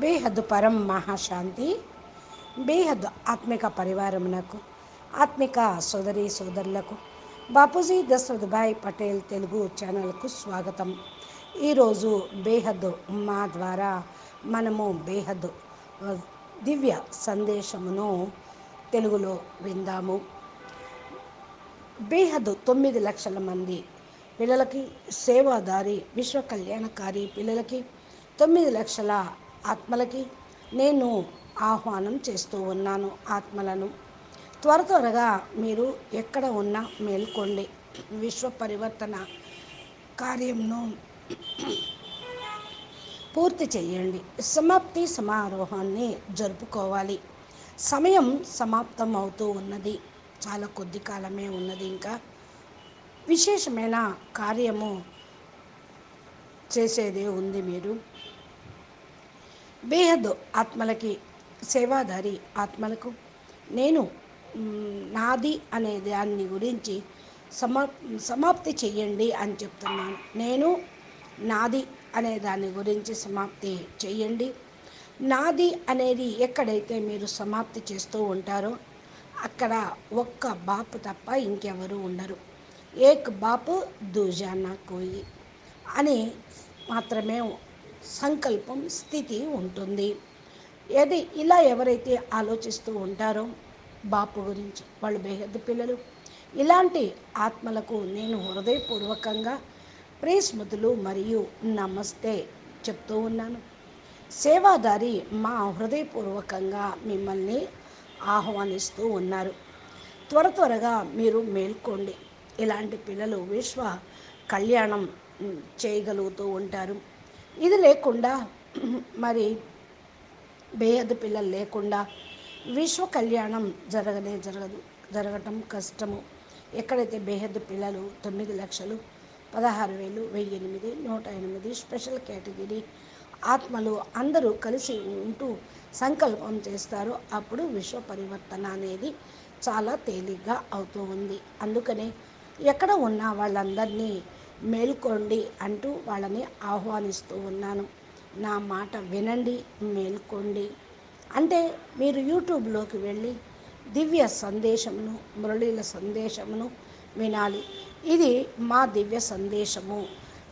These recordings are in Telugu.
బేహద్దు పరం మహాశాంతి బేహద్దు ఆత్మిక పరివారమునకు ఆత్మిక సోదరి సోదరులకు బాపూజీ దశరథభాయ్ పటేల్ తెలుగు ఛానల్కు స్వాగతం. ఈరోజు బేహద్దు మా ద్వారా మనము బేహద్దు దివ్య సందేశమును తెలుగులో విందాము. బేహద్దు తొమ్మిది లక్షల మంది పిల్లలకి సేవాదారి విశ్వ కళ్యాణకారి పిల్లలకి తొమ్మిది లక్షల ఆత్మలకి నేను ఆహ్వానం చేస్తూ ఉన్నాను ఆత్మలను. త్వర త్వరగా మీరు ఎక్కడ ఉన్నా మేల్కోండి. విశ్వ పరివర్తన కార్యంను పూర్తి చేయండి. సమాప్తి సమారోహాన్ని జరుపుకోవాలి. సమయం సమాప్తం అవుతూ ఉన్నది. చాలా కొద్ది కాలమే ఉన్నది ఇంకా. విశేషమైన కార్యము చేసేదే ఉంది మీరు. బేహద్ ఆత్మలకి సేవాదారి ఆత్మలకు. నేను నాది అనే దాన్ని గురించి సమా సమాప్తి చెయ్యండి అని చెప్తున్నాను. నేను నాది అనే దాని గురించి సమాప్తి చెయ్యండి. నాది అనేది ఎక్కడైతే మీరు సమాప్తి చేస్తూ ఉంటారో అక్కడ ఒక్క బాపు తప్ప ఇంకెవరు ఉండరు. ఏక్ బాపు దూజానా కోయి అని మాత్రమే సంకల్పం స్థితి ఉంటుంది. ఏది ఇలా ఎవరైతే ఆలోచిస్తూ ఉంటారో బాపు గురించి వాళ్ళు బేహద్దు పిల్లలు. ఇలాంటి ఆత్మలకు నేను హృదయపూర్వకంగా ప్రేస్మృతులు మరియు నమస్తే చెప్తూ ఉన్నాను. సేవాదారి మా హృదయపూర్వకంగా మిమ్మల్ని ఆహ్వానిస్తూ ఉన్నారు. త్వర త్వరగా మీరు మేల్కోండి. ఇలాంటి పిల్లలు విశ్వ కళ్యాణం చేయగలుగుతూ ఉంటారు. ఇది లేకుండా మరి బేహద్దు పిల్లలు లేకుండా విశ్వ కళ్యాణం జరగనే జరగదు జరగటం కష్టము. ఎక్కడైతే బేహద్దు పిల్లలు తొమ్మిది లక్షలు పదహారు వేలు వెయ్యి ఎనిమిది నూట ఎనిమిది స్పెషల్ కేటగిరీ ఆత్మలు అందరూ కలిసి ఉంటూ సంకల్పం చేస్తారు అప్పుడు విశ్వ పరివర్తన అనేది చాలా తేలిగ్గా అవుతూ ఉంది. అందుకనే ఎక్కడ ఉన్న వాళ్ళందరినీ మేల్కోండి అంటూ వాళ్ళని ఆహ్వానిస్తూ ఉన్నాను. నా మాట వినండి మేల్కోండి. అంటే మీరు యూట్యూబ్లోకి వెళ్ళి దివ్య సందేశమును మురళీల సందేశమును వినాలి. ఇది మా దివ్య సందేశము.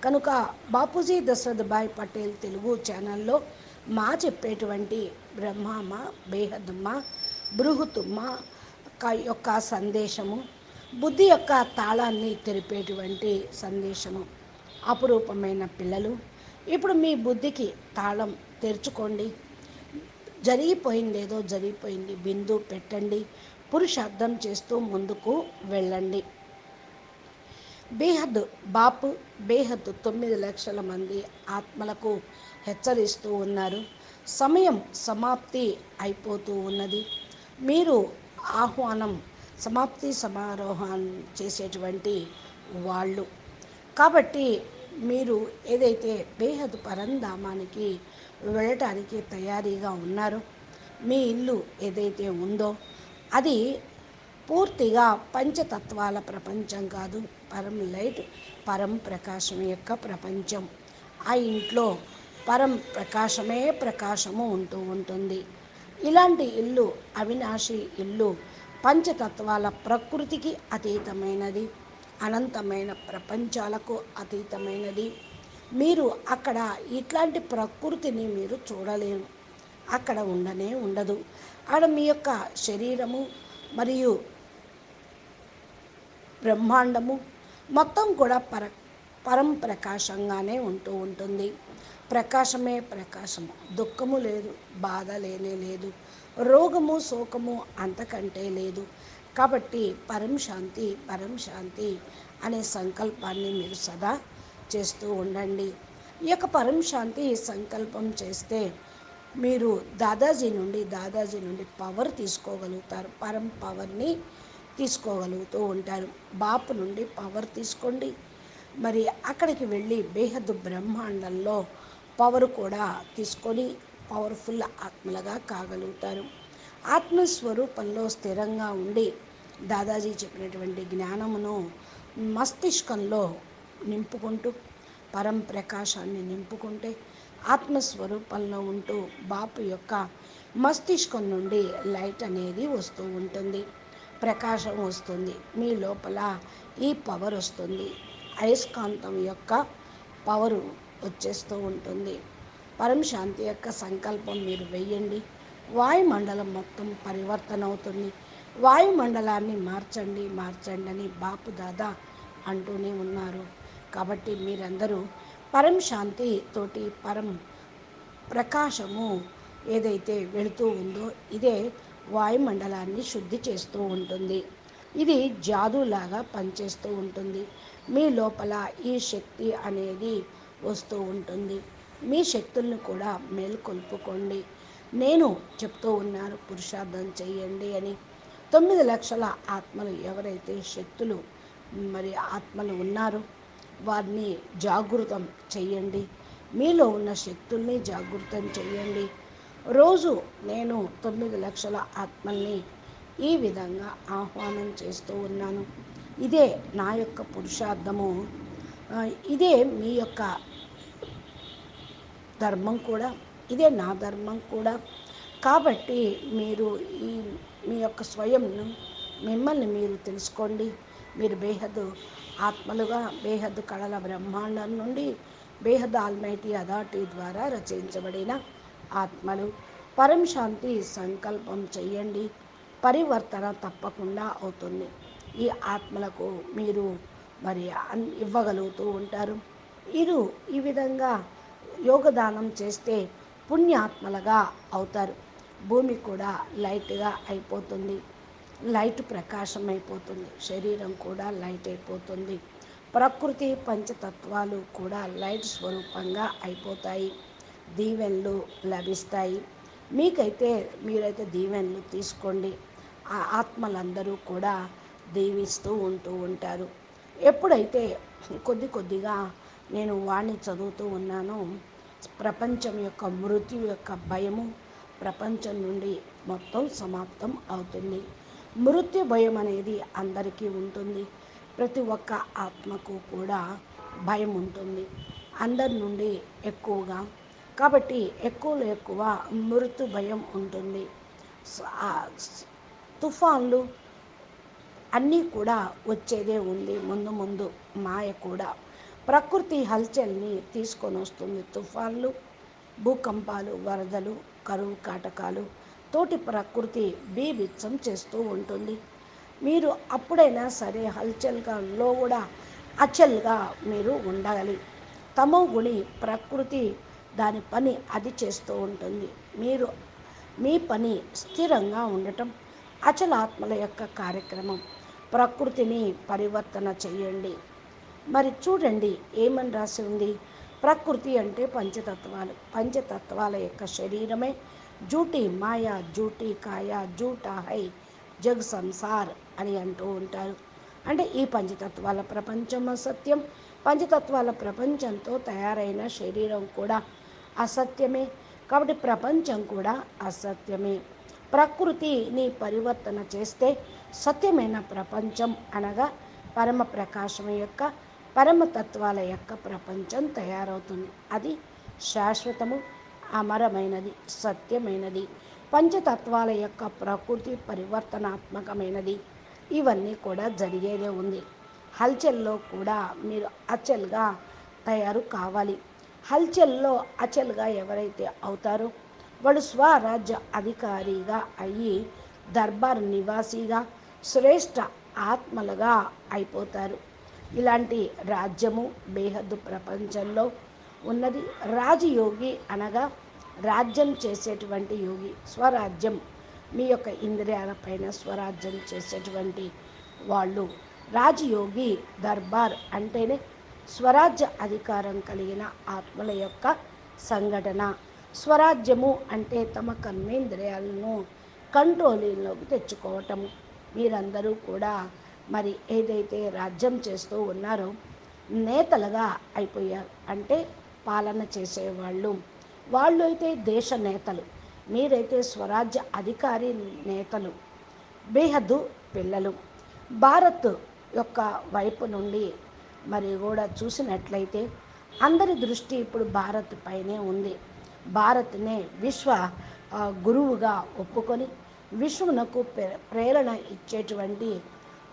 కనుక బాపూజీ దశరథభాయ్ పటేల్ తెలుగు ఛానల్లో మా చెప్పేటువంటి బ్రహ్మమ్మ బేహదమ్మ బృహతుమ్మ క- యొక్క సందేశము బుద్ధి యొక్క తాళాన్ని తెరిపేటువంటి సందేశము అపురూపమైన పిల్లలు. ఇప్పుడు మీ బుద్ధికి తాళం తెరుచుకోండి. జరిగిపోయిందేదో జరిగిపోయింది. బిందు పెట్టండి. పురుషార్థం చేస్తూ ముందుకు వెళ్ళండి. బేహద్ బాపు బేహద్ తొమ్మిది లక్షల మంది ఆత్మలకు హెచ్చరిస్తూ ఉన్నారు. సమయం సమాప్తి అయిపోతూ ఉన్నది. మీరు ఆహ్వానం సమాప్తి సమారోహం చేసేటువంటి వాళ్ళు. కాబట్టి మీరు ఏదైతే బేహద్ పరంధామానికి వెళ్ళటానికి తయారీగా ఉన్నారో మీ ఇల్లు ఏదైతే ఉందో అది పూర్తిగా పంచతత్వాల ప్రపంచం కాదు పరం లైట్ పరం ప్రకాశం యొక్క ప్రపంచం. ఆ ఇంట్లో పరం ప్రకాశమే ప్రకాశము ఉంటూ ఉంటుంది. ఇలాంటి ఇల్లు అవినాశి ఇల్లు పంచతత్వాల ప్రకృతికి అతీతమైనది అనంతమైన ప్రపంచాలకు అతీతమైనది. మీరు అక్కడ ఇట్లాంటి ప్రకృతిని మీరు చూడలేరు. అక్కడ ఉండనే ఉండదు. ఆడ మీ యొక్క శరీరము మరియు బ్రహ్మాండము మొత్తం కూడా పర పరం ప్రకాశంగానే ఉంటూ ఉంటుంది. ప్రకాశమే ప్రకాశము. దుఃఖము లేదు బాధ లేనే లేదు. రోగము శోకము అంతకంటే లేదు. కాబట్టి పరం శాంతి పరం శాంతి అనే సంకల్పాన్ని మీరు సదా చేస్తూ ఉండండి. ఈ యొక్క పరం శాంతి సంకల్పం చేస్తే మీరు దాదాజీ నుండి దాదాజీ నుండి పవర్ తీసుకోగలుగుతారు. పరం పవర్ని తీసుకోగలుగుతూ ఉంటారు. బాపు నుండి పవర్ తీసుకోండి. మరి అక్కడికి వెళ్ళి బేహద్దు బ్రహ్మాండంలో పవర్ కూడా తీసుకొని పవర్ఫుల్ ఆత్మలుగా కాగలుగుతారు. ఆత్మస్వరూపంలో స్థిరంగా ఉండి దాదాజీ చెప్పినటువంటి జ్ఞానమును మస్తిష్కంలో నింపుకుంటూ పరం ప్రకాశాన్ని నింపుకుంటే ఆత్మస్వరూపంలో ఉంటూ బాపు యొక్క మస్తిష్కం నుండి లైట్ అనేది వస్తూ ఉంటుంది. ప్రకాశం వస్తుంది. మీ లోపల ఈ పవర్ వస్తుంది. అయస్కాంతం యొక్క పవరు వచ్చేస్తూ ఉంటుంది. పరం శాంతి యొక్క సంకల్పం మీరు వెయ్యండి. వాయుమండలం మొత్తం పరివర్తన అవుతుంది. వాయుమండలాన్ని మార్చండి మార్చండి అని బాపు దాదా అంటూనే ఉన్నారు. కాబట్టి మీరందరూ పరం శాంతి తోటి పరం ప్రకాశము ఏదైతే వెళుతూ ఉందో ఇదే వాయుమండలాన్ని శుద్ధి చేస్తూ ఉంటుంది. ఇది జాదులాగా పనిచేస్తూ ఉంటుంది. మీ లోపల ఈ శక్తి అనేది వస్తూ ఉంటుంది. మీ శక్తులను కూడా మేల్కొల్పుకోండి. నేను చెప్తూ ఉన్నాను పురుషార్థం చేయండి అని. తొమ్మిది లక్షల ఆత్మలు ఎవరైతే శక్తులు మరి ఆత్మలు ఉన్నారో వారిని జాగృతం చేయండి. మీలో ఉన్న శక్తుల్ని జాగృతం చేయండి. రోజు నేను తొమ్మిది లక్షల ఆత్మల్ని ఈ విధంగా ఆహ్వానం చేస్తూ ఉన్నాను. ఇదే నా యొక్క పురుషార్థము. ఇదే మీ యొక్క ధర్మం కూడా ఇదే నా ధర్మం కూడా. కాబట్టి మీరు ఈ మీ యొక్క స్వయంను మిమ్మల్ని మీరు తెలుసుకోండి. మీరు బేహద్దు ఆత్మలుగా బేహద్దు కళల బ్రహ్మాండం నుండి బేహద్ ఆల్మైటీ అథారిటీ ద్వారా రచయించబడిన ఆత్మలు. పరం శాంతి సంకల్పం చేయండి. పరివర్తన తప్పకుండా అవుతుంది. ఈ ఆత్మలకు మీరు మరి ఇవ్వగలుగుతూ ఉంటారు. ఇరు ఈ విధంగా యోగదానం చేస్తే పుణ్యాత్మలుగా అవుతారు. భూమి కూడా లైట్గా అయిపోతుంది. లైట్ ప్రకాశం అయిపోతుంది శరీరం కూడా లైట్ అయిపోతుంది. ప్రకృతి పంచతత్వాలు కూడా లైట్ స్వరూపంగా అయిపోతాయి. దీవెనలు లభిస్తాయి. మీకైతే మీరైతే దీవెనలు తీసుకోండి. ఆ ఆత్మలందరూ కూడా దీవిస్తూ ఉంటూ ఉంటారు. ఎప్పుడైతే కొద్ది కొద్దిగా నేను వాణ్ణి చదువుతూ ఉన్నానో ప్రపంచం యొక్క మృత్యు యొక్క భయము ప్రపంచం నుండి మొత్తం సమాప్తం అవుతుంది. మృత్యు భయం అనేది అందరికీ ఉంటుంది. ప్రతి ఒక్క ఆత్మకు కూడా భయం ఉంటుంది. అందరి నుండి ఎక్కువగా. కాబట్టి ఎక్కువలో ఎక్కువ మృత్యు భయం ఉంటుంది. తుఫాన్లు అన్నీ కూడా వచ్చేదే ఉంది. ముందు ముందు మాయ కూడా ప్రకృతి హల్చల్ని తీసుకొని వస్తుంది. తుఫాన్లు భూకంపాలు వరదలు కరువు కాటకాలు తోటి ప్రకృతి బీభిత్సం చేస్తూ ఉంటుంది. మీరు అప్పుడైనా సరే హల్చల్గాలో కూడా అచల్గా మీరు ఉండాలి. తమో గుణి ప్రకృతి దాని పని అది చేస్తూ ఉంటుంది. మీరు మీ పని స్థిరంగా ఉండటం అచలాత్మల యొక్క కార్యక్రమం. ప్రకృతిని పరివర్తన చేయండి. మరి చూడండి ఏమని రాసి ఉంది? ప్రకృతి అంటే పంచతత్వాలు. పంచతత్వాల యొక్క శరీరమే. జూటి మాయా జూటి కాయ జూటా హై జగ్ సంసార్ అని అంటూ ఉంటారు. అంటే ఈ పంచతత్వాల ప్రపంచం అసత్యం. పంచతత్వాల ప్రపంచంతో తయారైన శరీరం కూడా అసత్యమే. కాబట్టి ప్రపంచం కూడా అసత్యమే. ప్రకృతిని పరివర్తన చేస్తే సత్యమైన ప్రపంచం అనగా పరమ ప్రకాశం యొక్క పరమతత్వాల యొక్క ప్రపంచం తయారవుతుంది. అది శాశ్వతము అమరమైనది సత్యమైనది పంచతత్వాల యొక్క ప్రకృతి పరివర్తనాత్మకమైనది. ఇవన్నీ కూడా జరిగేదే ఉంది. హల్చల్లో కూడా మీరు అచల్గా తయారు కావాలి. హల్చల్లో అచల్గా ఎవరైతే అవుతారో వాళ్ళు స్వరాజ్య అధికారిగా అయ్యి దర్బార్ నివాసిగా శ్రేష్ఠ ఆత్మలుగా అయిపోతారు. ఇలాంటి రాజ్యము బేహద్దు ప్రపంచంలో ఉన్నది. రాజయోగి అనగా రాజ్యం చేసేటువంటి యోగి స్వరాజ్యం. మీ యొక్క ఇంద్రియాలపైన స్వరాజ్యం చేసేటువంటి వాళ్ళు. రాజయోగి దర్బార్ అంటేనే స్వరాజ్య అధికారం కలిగిన ఆత్మల యొక్క సంఘటన. స్వరాజ్యము అంటే తమ కర్మేంద్రియాలను కంట్రోలింగ్లోకి తెచ్చుకోవటము మీరందరూ కూడా మరి ఏదైతే రాజ్యం చేస్తూ ఉన్నారో నేతలుగా అయిపోయారు. అంటే పాలన చేసేవాళ్ళు. వాళ్ళు అయితే దేశ నేతలు. మీరైతే స్వరాజ్య అధికారి నేతలు. బేహద్దు పిల్లలు. భారత్ యొక్క వైపు నుండి మరి కూడా చూసినట్లయితే అందరి దృష్టి ఇప్పుడు భారత్ పైనే ఉంది. భారత్నే విశ్వ గురువుగా ఒప్పుకొని విశ్వమునకు ప్రేరణ ఇచ్చేటువంటి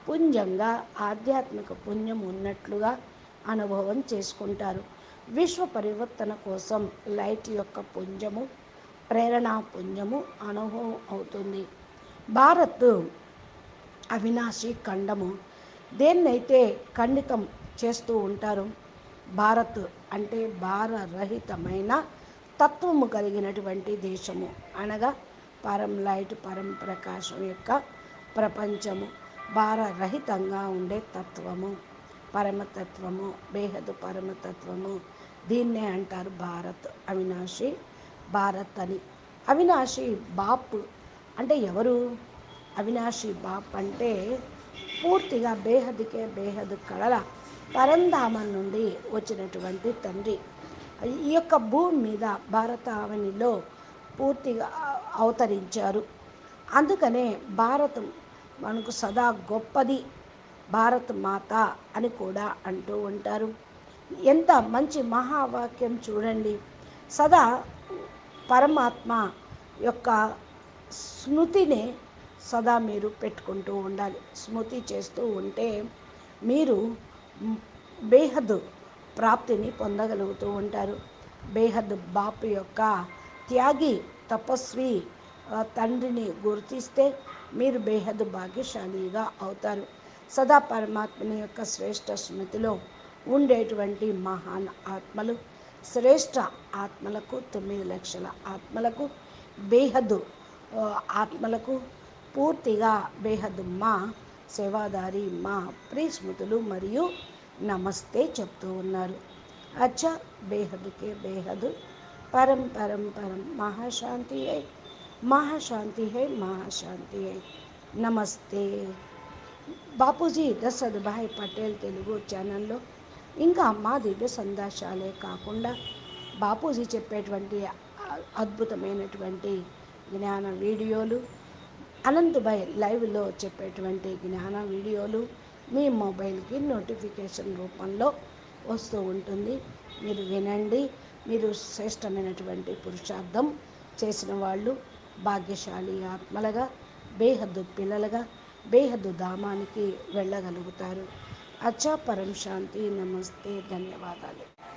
పుంజంగా ఆధ్యాత్మిక పుణ్యం ఉన్నట్లుగా అనుభవం చేసుకుంటారు. విశ్వ పరివర్తన కోసం లైట్ యొక్క పుంజము ప్రేరణా పుంజము అనుభవం అవుతుంది. భారత్ అవినాశి ఖండము. దేన్నైతే ఖండితం చేస్తూ ఉంటారు భారత్ అంటే భారరహితమైన తత్వము కలిగినటువంటి దేశము. అనగా పరం లైట్ పరం ప్రకాశం యొక్క ప్రపంచము. భారరహితంగా ఉండే తత్వము పరమతత్వము బేహదు పరమతత్వము. దీన్నే అంటారు భారత్ అవినాశి భారత్ అని అవినాశి బాప్ అంటే ఎవరు? అవినాశి బాప్ అంటే పూర్తిగా బేహద్కే బేహదు కళల పరంధామం నుండి వచ్చినటువంటి తండ్రి. ఈ యొక్క భూమి మీద భారతావనిలో పూర్తిగా అవతరించారు. అందుకనే భారతం మనకు సదా గొప్పది భారత్ మాత అని కూడా అంటూ ఉంటారు. ఎంత మంచి మహావాక్యం చూడండి. సదా పరమాత్మ యొక్క స్మృతిని సదా మీరు పెట్టుకుంటూ ఉండాలి. స్మృతి చేస్తూ ఉంటే మీరు బేహద్ ప్రాప్తిని పొందగలుగుతూ ఉంటారు. బేహద్ బాపు యొక్క త్యాగి తపస్వి తండ్రిని గుర్తిస్తే మీరు బేహద్ భాగ్యశాలిగా అవుతారు. సదా పరమాత్మని యొక్క శ్రేష్ఠ స్మృతిలో ఉండేటువంటి మహాన్ ఆత్మలు శ్రేష్ఠ ఆత్మలకు తొమ్మిది లక్షల ఆత్మలకు బేహద్దు ఆత్మలకు పూర్తిగా బేహద్దు మా సేవాదారి మా ప్రిస్మృతులు మరియు నమస్తే చెప్తూ ఉన్నారు. అచ్చా బేహద్కే బేహద్ పరం పరం పరం మహాశాంతి మహాశాంతి హై మహాశాంతి హై నమస్తే బాపూజీ దశరథ్ భాయ్ పటేల్ తెలుగు ఛానల్లో ఇంకా మా దివ్య సందేశాలే కాకుండా బాపూజీ చెప్పేటువంటి అద్భుతమైనటువంటి జ్ఞాన వీడియోలు అనంతభాయ్ లైవ్లో చెప్పేటువంటి జ్ఞాన వీడియోలు మీ మొబైల్కి నోటిఫికేషన్ రూపంలో వస్తూ ఉంటుంది. మీరు వినండి. మీరు శ్రేష్టమైనటువంటి పురుషార్థం చేసిన వాళ్ళు భాగ్యశాలి ఆత్మలుగా బేహద్దు పిల్లలుగా బేహద్దు ధామానికి వెళ్ళగలుగుతారు. అచ్చా పరం శాంతి నమస్తే ధన్యవాదాలు.